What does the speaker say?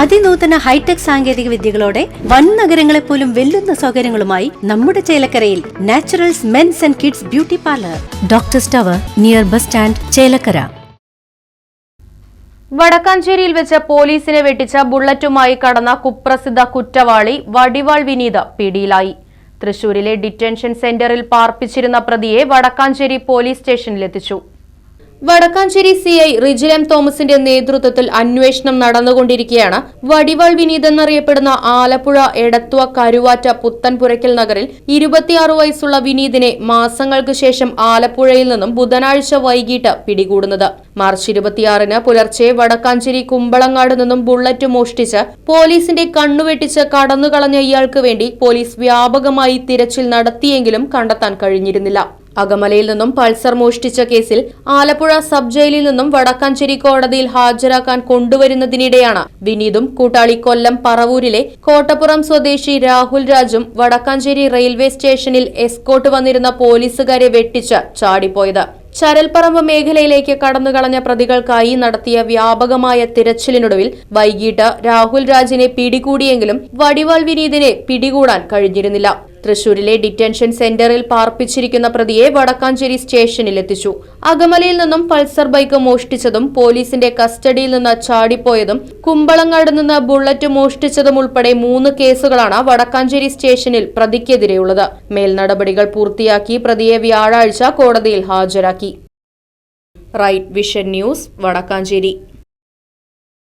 അതിനൂതന hi tech സാങ്കേതിക വിദ്യകളോടെ വൻ നഗരങ്ങളെ പോലും വെല്ലുന്ന സൗകര്യങ്ങളുമായി നമ്മുടെ ചേലക്കരയിൽ naturals men's and kids beauty parlour. Doctor tower near bus stand Chelakkara. വടക്കാഞ്ചേരിയിൽ വെച്ച് പോലീസിനെ വെട്ടിച്ച ബുള്ളറ്റുമായി കടന്ന കുപ്രസിദ്ധ കുറ്റവാളി വടിവാൾ വിനീത പിടിയിലായി. തൃശൂരിലെ ഡിറ്റൻഷൻ സെന്ററിൽ പാർപ്പിച്ചിരുന്ന പ്രതിയെ വടക്കാഞ്ചേരി പോലീസ് സ്റ്റേഷനിലെത്തിച്ചു. വടക്കാഞ്ചേരി സി ഐ റിജിലം തോമസിന്റെ നേതൃത്വത്തിൽ അന്വേഷണം നടന്നുകൊണ്ടിരിക്കെയാണ് വടിവാൾ വിനീത് എന്നറിയപ്പെടുന്ന ആലപ്പുഴ എടത്വ കരുവാറ്റ പുത്തൻപുരയ്ക്കൽ നഗറിൽ ഇരുപത്തിയാറ് വയസ്സുള്ള വിനീതിനെ മാസങ്ങൾക്ക് ശേഷം ആലപ്പുഴയിൽ നിന്നും ബുധനാഴ്ച വൈകിട്ട് പിടികൂടുന്നത്. മാർച്ച് ഇരുപത്തിയാറിന് പുലർച്ചെ വടക്കാഞ്ചേരി കുമ്പളങ്ങാട് നിന്നും ബുള്ളറ്റ് മോഷ്ടിച്ച് പോലീസിന്റെ കണ്ണുവെട്ടിച്ച് കടന്നുകളഞ്ഞ ഇയാൾക്ക് വേണ്ടി പോലീസ് വ്യാപകമായി തിരച്ചിൽ നടത്തിയെങ്കിലും കണ്ടെത്താൻ കഴിഞ്ഞിരുന്നില്ല. അകമലയിൽ നിന്നും പൾസർ മോഷ്ടിച്ച കേസിൽ ആലപ്പുഴ സബ് ജയിലിൽ നിന്നും വടക്കാഞ്ചേരി കോടതിയിൽ ഹാജരാക്കാൻ കൊണ്ടുവരുന്നതിനിടെയാണ് വിനീതും കൂട്ടാളി കൊല്ലം പറവൂരിലെ കോട്ടപ്പുറം സ്വദേശി രാഹുൽ രാജും വടക്കാഞ്ചേരി റെയിൽവേ സ്റ്റേഷനിൽ എസ്കോട്ട് വന്നിരുന്ന പോലീസുകാരെ വെട്ടിച്ച് ചാടിപ്പോയത്. ചരൽപ്പറമ്പ് മേഖലയിലേക്ക് കടന്നുകളഞ്ഞ പ്രതികൾക്കായി നടത്തിയ വ്യാപകമായ തിരച്ചിലിനൊടുവിൽ വൈകിട്ട് രാഹുൽ രാജിനെ പിടികൂടിയെങ്കിലും വടിവാൾ വിനീതിനെ പിടികൂടാൻ കഴിഞ്ഞിരുന്നില്ല. തൃശൂരിലെ ഡിറ്റൻഷൻ സെന്ററിൽ പാർപ്പിച്ചിരിക്കുന്ന പ്രതിയെ വടക്കാഞ്ചേരി സ്റ്റേഷനിൽ എത്തിച്ചു. അകമലയിൽ നിന്നും പൾസർ ബൈക്ക് മോഷ്ടിച്ചതും പോലീസിന്റെ കസ്റ്റഡിയിൽ നിന്ന് ചാടിപ്പോയതും കുമ്പളങ്ങാട് നിന്ന് ബുള്ളറ്റ് മോഷ്ടിച്ചതും ഉൾപ്പെടെ മൂന്ന് കേസുകളാണ് വടക്കാഞ്ചേരി സ്റ്റേഷനിൽ പ്രതിക്കെതിരെയുള്ളത്. മേൽനടപടികൾ പൂർത്തിയാക്കി പ്രതിയെ വ്യാഴാഴ്ച കോടതിയിൽ ഹാജരാക്കി. Right vision news Vadakkanchery.